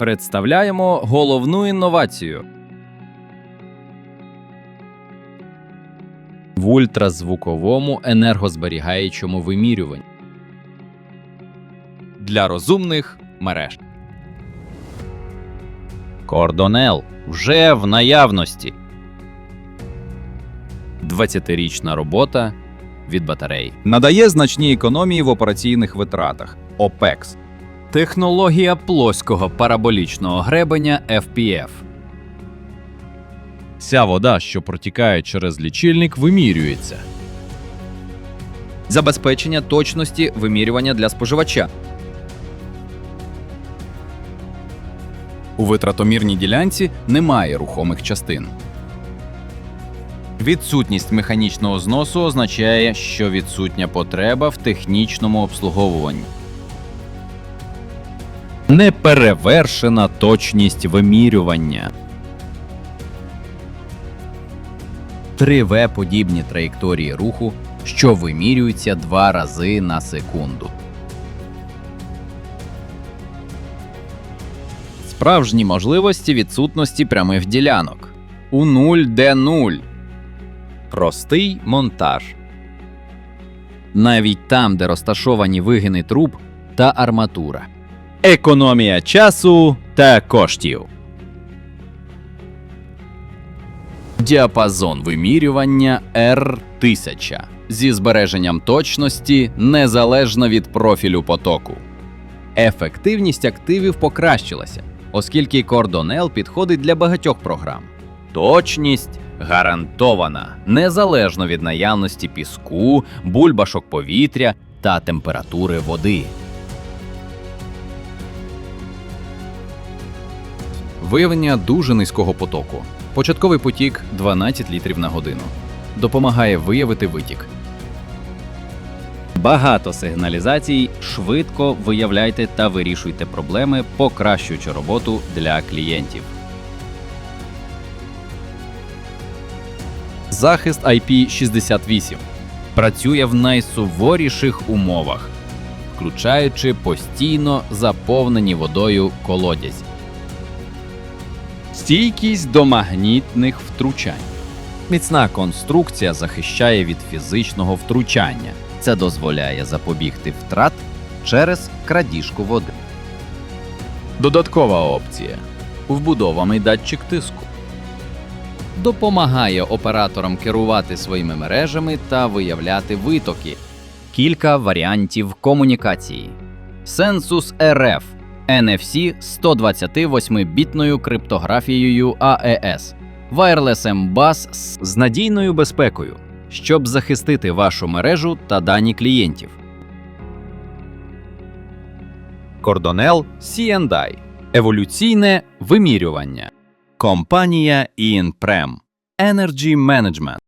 Представляємо головну інновацію. В ультразвуковому енергозберігаючому вимірюванні для розумних мереж. Кордонел вже в наявності. 20-річна робота від батарей. Надає значні економії в операційних витратах. OPEX. Технологія плоского параболічного гребеня FPF. Ця вода, що протікає через лічильник, вимірюється. Забезпечення точності вимірювання для споживача. У витратомірній ділянці немає рухомих частин. Відсутність механічного зносу означає, що відсутня потреба в технічному обслуговуванні. Неперевершена точність вимірювання. 3В подібні траєкторії руху, що вимірюються два рази на секунду. Справжні можливості відсутності прямих ділянок. У 0D0. Простий монтаж. Навіть там, де розташовані вигини труб та арматура. Економія часу та коштів. Діапазон вимірювання R1000 зі збереженням точності незалежно від профілю потоку. Ефективність активів покращилася, оскільки Cordonel підходить для багатьох програм. Точність гарантована незалежно від наявності піску, бульбашок повітря та температури води. Виявлення дуже низького потоку. Початковий потік 12 літрів на годину. Допомагає виявити витік. Багато сигналізацій швидко виявляйте та вирішуйте проблеми, покращуючи роботу для клієнтів. Захист IP68 працює в найсуворіших умовах, включаючи постійно заповнені водою колодязі. Стійкість до магнітних втручань. Міцна конструкція захищає від фізичного втручання. Це дозволяє запобігти втрат через крадіжку води. Додаткова опція вбудований датчик тиску. Допомагає операторам керувати своїми мережами та виявляти витоки. Кілька варіантів комунікації. Sensus RF NFC 128-бітною криптографією AES. Wireless MBUS з надійною безпекою, щоб захистити вашу мережу та дані клієнтів. Кордонел C&I. Еволюційне вимірювання. Компанія Інпрем. Energy Management.